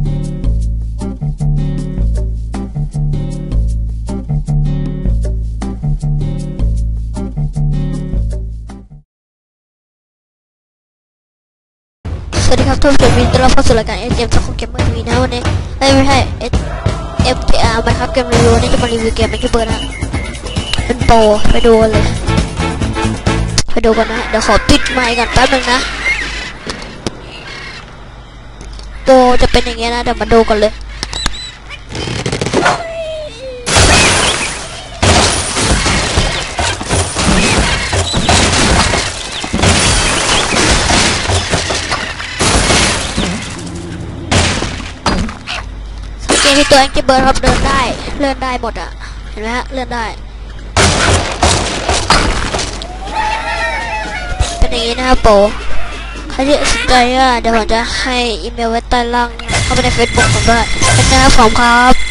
สวัสดีครับท่านผู้ชมยินดีต้อนรับเข้าสู่รายการ S M สังคมเกมเมอร์ทีวีนะวันนี้ไม่ใช่ S M T R มันครับเกมรีวิวนนี้จะมารีวิวเกมไมันจะเปิดนะเป็นโปรไปดูเลยไปดูกันนะ เดี๋ยวขอปิดไมค์ก่อนแป๊บนึงนะ จะเป็นอย่างเงี้ยนะเดี๋ยวมาดูกันเลยสังเกตที่ตัวแองกี้เบิร์ดครับเดินได้เลื่อนได้หมดอะ เห็นไหมฮะเลื่อนได้ เป็นอย่างนี้นะครับโป ใครที่สนใจอะเดี๋ยวผมจะให้อีเมลไว้ใต้ล่างเข้าไปใน Facebook ผมด้วยเป็นนะครับผมครับ